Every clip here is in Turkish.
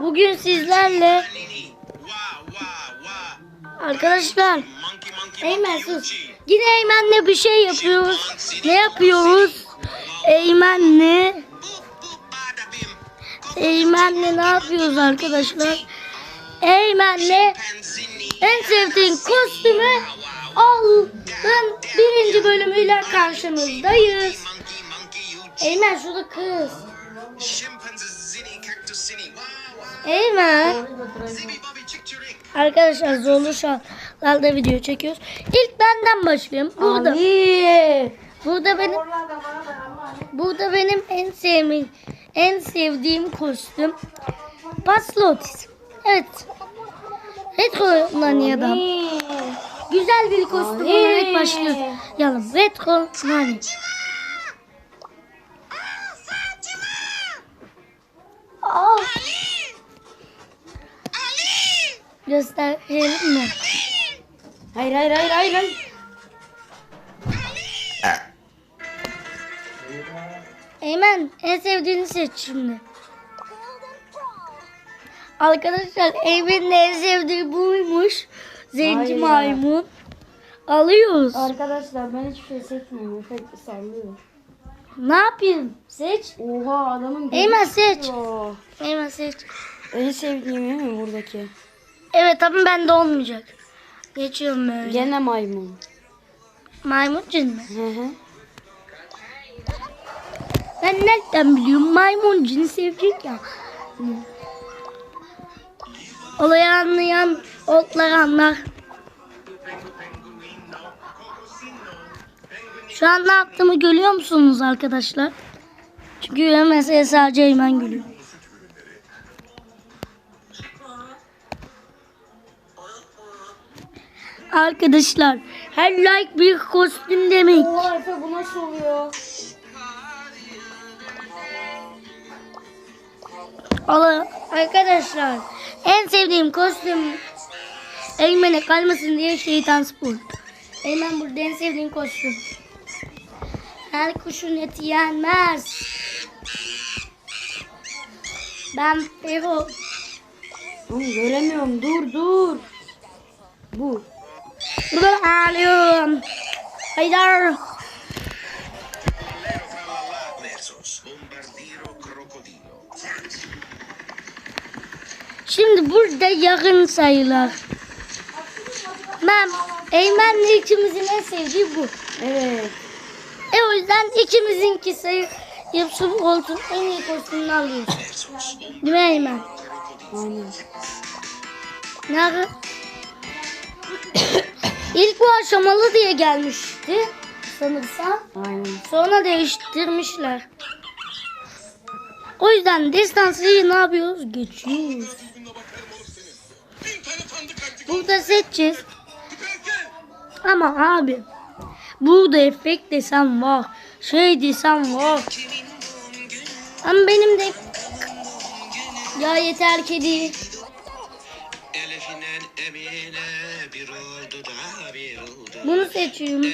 Bugün sizlerle arkadaşlar Eymen sus. Yine Eymen'le bir şey yapıyoruz. Ne yapıyoruz? Eymen'le Eymen'le ne yapıyoruz arkadaşlar? Eymen'le en sevdiğin kostümü aldın birinci bölümüyle karşınızdayız. Eymen şurada kız. Eymen. Arkadaşlar zorlu şartlarda video çekiyoruz. İlk benden başlayayım. Burada. Burada benim burada benim en sevdiğim en sevdiğim kostüm Paslotis. Evet. Retro Nani adam. Güzel bir kostüm olarak başlayalım. Retro Nani. Gösterelim mi? Hayır hayır hayır hayır. hayır. Eymen en sevdiğini seç şimdi. Arkadaşlar Eymen'in en sevdiği buymuş. Zenci Hayır ya. maymun. Alıyoruz. Arkadaşlar ben hiçbir şey seçmiyorum. Efekt sallıyor. Ne yapayım? Seç. Oha adamın gözü Eymen seç. çıkıyor. Eymen seç. En sevdiğim değil mi buradaki? Evet ama bende olmayacak. Geçiyorum böyle. Gene maymun. Maymun cin mi? Hı hı. Ben nereden biliyorum? Maymun cini sevecek ya. Olayı anlayan otlar anlar. Şu an ne yaptığımı görüyor musunuz arkadaşlar? Çünkü mesela sadece Eymen gülüyor. Arkadaşlar her like bir kostüm demek. Oha Efe bu nasıl oluyor? Allah arkadaşlar en sevdiğim kostüm Eymen'e kalmasın diye şeytan spor. Eymen burada en sevdiğim kostüm. Her kuşun eti yenmez. Ben Fero. Oğlum göremiyorum. Dur dur. Bu. Burada alıyorum. Haydar. Şimdi burada yakın sayılar. Ben Eymen'le ikimizin en sevdiği bu. Evet. E o yüzden ikimizinki sayı yapısı olsun en iyi kostümünü alıyoruz. Değil mi Eymen? Aynen. Nerede? İlk bu aşamalı diye gelmişti sanırsam. Aynen. Sonra değiştirmişler. O yüzden destansıyı ne yapıyoruz? Geçiyoruz. Burada seçeceğiz. Ama abi burada efekt desem var. Şey desem var. Ama benim de ya yeter kedi. Bunu seçiyorum.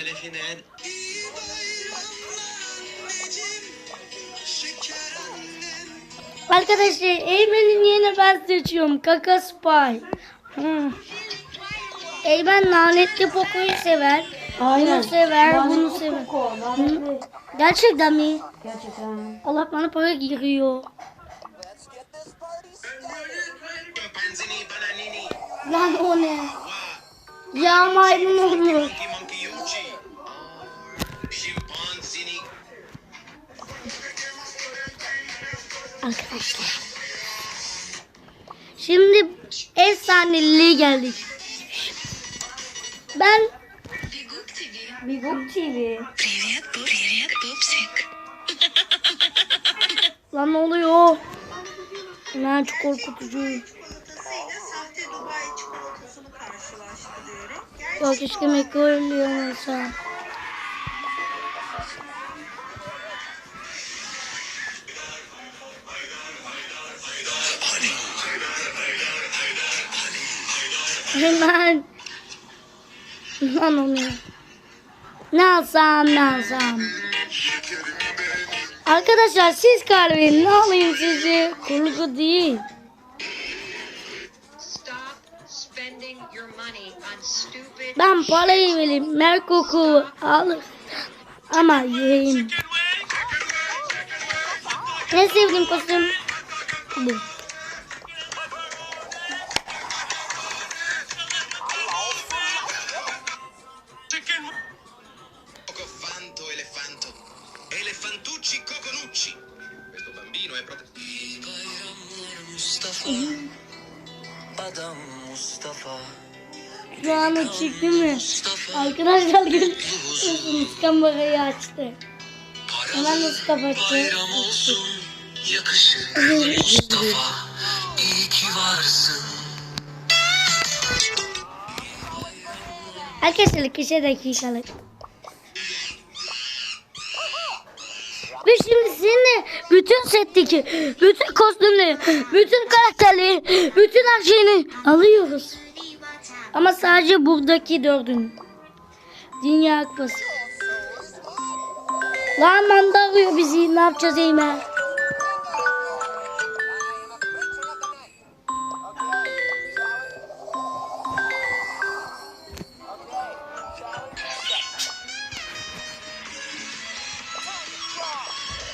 Arkadaşlar Eymen'in yerine ben seçiyorum. Kaka Spy. Hmm. Eymen lanetli Poco'yu sever. Bunu sever, bunu sever. Koko, lanetli. Gerçekten mi? Gerçekten. Allah bana para giriyor. Lan o ne? Ya maymun. Arkadaşlar. Şimdi efsaneliliğe geldik. Ben Biguk TV. Lan ne oluyor? Lan çok korkutucu. Ya keşke McGurley olsa. Hemen. Lan onu. Ne alsam ne alsam. Arkadaşlar siz verin. Ne alayım sizi? Kurgu değil. Ben parayı vereyim. Merkoku alır. Ama yüreğim. En sevdiğim kostüm bu. O çıktı mı? Arkadaşlar görüyorsunuz kamerayı açtı. Hemen nasıl kapattı? yakışır Mustafa iyi ki varsın Arkadaşlar iki dakikalık. Ve şimdi sizinle bütün setteki, bütün kostümleri, bütün karakterleri, bütün her şeyini alıyoruz. Ama sadece buradaki dördünü. Dünya Kupası. Lan manda arıyor bizi. Ne yapacağız Eymen?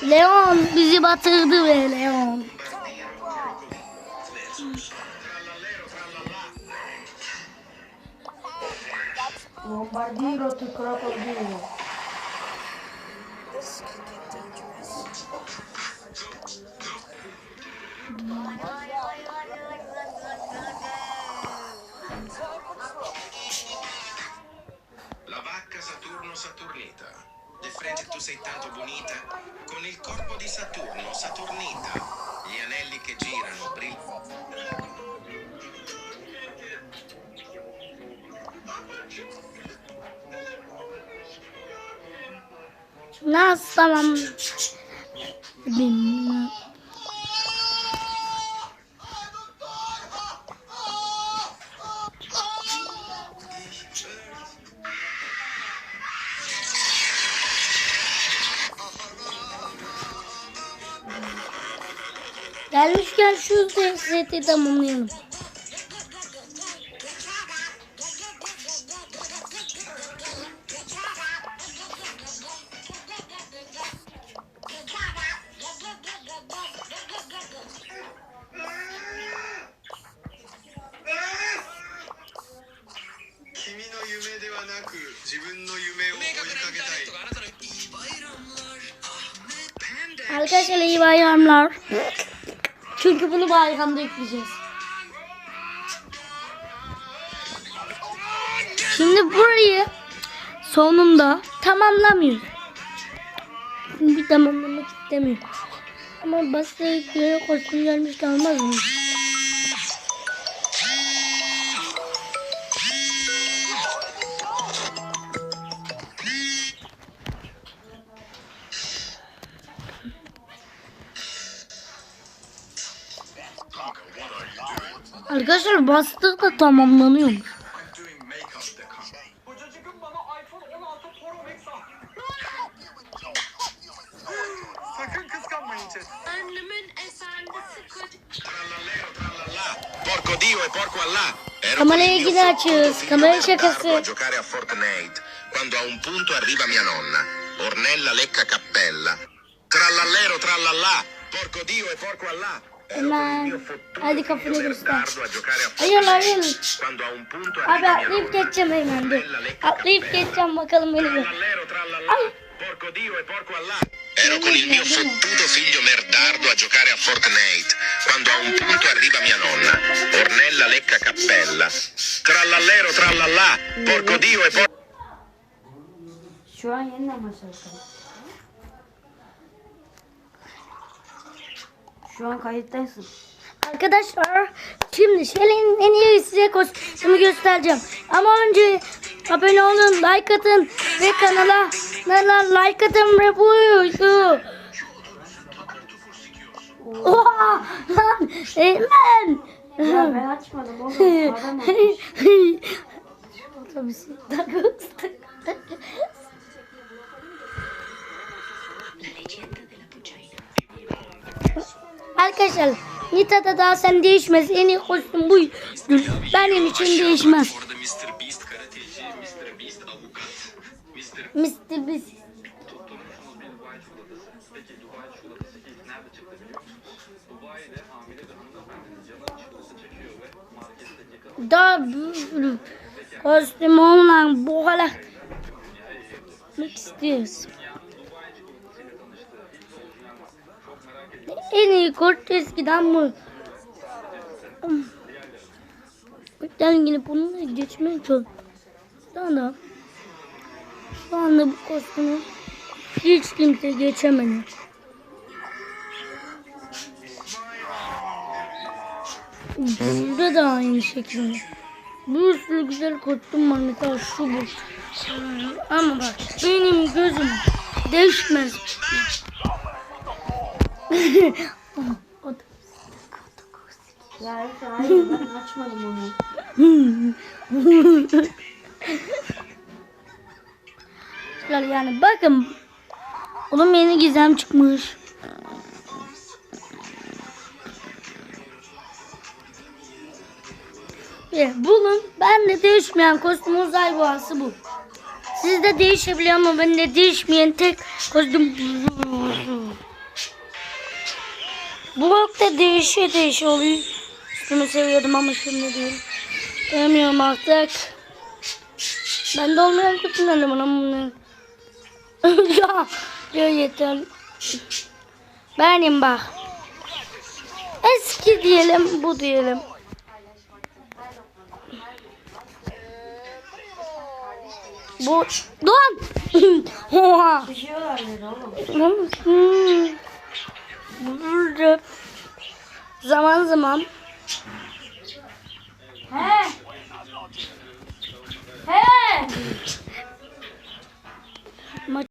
Leon bizi batırdı be Leon. Bombardiro to crocodilo. La vacca Saturno Saturnita. De frente tu sei tanto bonita. Con il corpo di Saturno Saturnita. Gli anelli che girano brillano. Nasıl tamam. Bilmem. Gelmişken şu seti tamamlayalım. Arkadaşlar iyi bayramlar. Çünkü bunu bayramda yükleyeceğiz. Şimdi burayı sonunda tamamlamıyor. Bir tamamlamak istemiyor. Ama basit göre kostüm gelmiş de olmaz mı? Arkadaşlar bastık da tamamlanıyormuş. Trallallero, trallallà. Porco Dio e porco Allah. Ero Kamerayı con il mio açıyoruz. figlio Kamera şakası. a giocare a Fortnite. Quando a un punto arriva mia nonna. Ornella lecca cappella. Trallallero, trallallà. Porco Dio e porco Allah. Hemen. Hadi kafanı göster. Hayır hayır. Abi atlayıp geçeceğim hemen dur. Atlayıp geçeceğim bakalım beni. Porco Dio e. Ero con il mio fottuto figlio merdardo a giocare a Fortnite. Quando a un punto arriva mia nonna. Ornella lecca cappella. Trallallero, trallallà. Porco Dio e porco... Şu an yeniden başlatalım. Şu an kayıttasın. Arkadaşlar şimdi Shelly'nin en iyi size kostümü göstereceğim. Ama önce abone olun, like atın ve kanala kanala like atın ve bu şu. Oha! Lan Eymen! Ya ben açmadım oğlum. Adam. Otobüsü takıldı. Arkadaşlar Nita'da daha sen değişmez. En iyi kostüm bu. Benim için değişmez. Mr. Beast karateci, Mr. Beast avukat, Mr. Beast. tutturmuşsunuz bir Dubai çikolatası. Peki Dubai çikolatası ilk nerede çıktı biliyor musunuz? Dubai'de hamile bir hanımefendinin canı çikolatası çekiyor ve marketteki kadın Daha büyük kostüm olan bu kadar. Gitmek istiyoruz. En iyi kurt eskiden bu. Ben yine bununla geçmeye çalışıyorum. Da şu anda bu kostümü hiç kimse geçemedi. Burada da aynı şekilde. Bir sürü güzel kostüm var mesela şu bu. Ama bak benim gözüm değişmez. O da- Ya Efe hayır ben açmadım onu. Yani bakın. Oğlum yeni gizem çıkmış. Ve bunun ben de değişmeyen kostüm uzay boğası bu. Sizde değişebiliyor ama bende değişmeyen tek kostüm bu da değişiyor değişiyor oluyor. Üstümü seviyordum ama şimdi değil. Sevmiyorum artık. Bende olmayan kostümlerle bana bunu. ya, ya yeter. Benim bak. Eski diyelim bu diyelim. Bu Doğan. Oha. Düşüyorlar dedi oğlum burada zaman zaman He. He.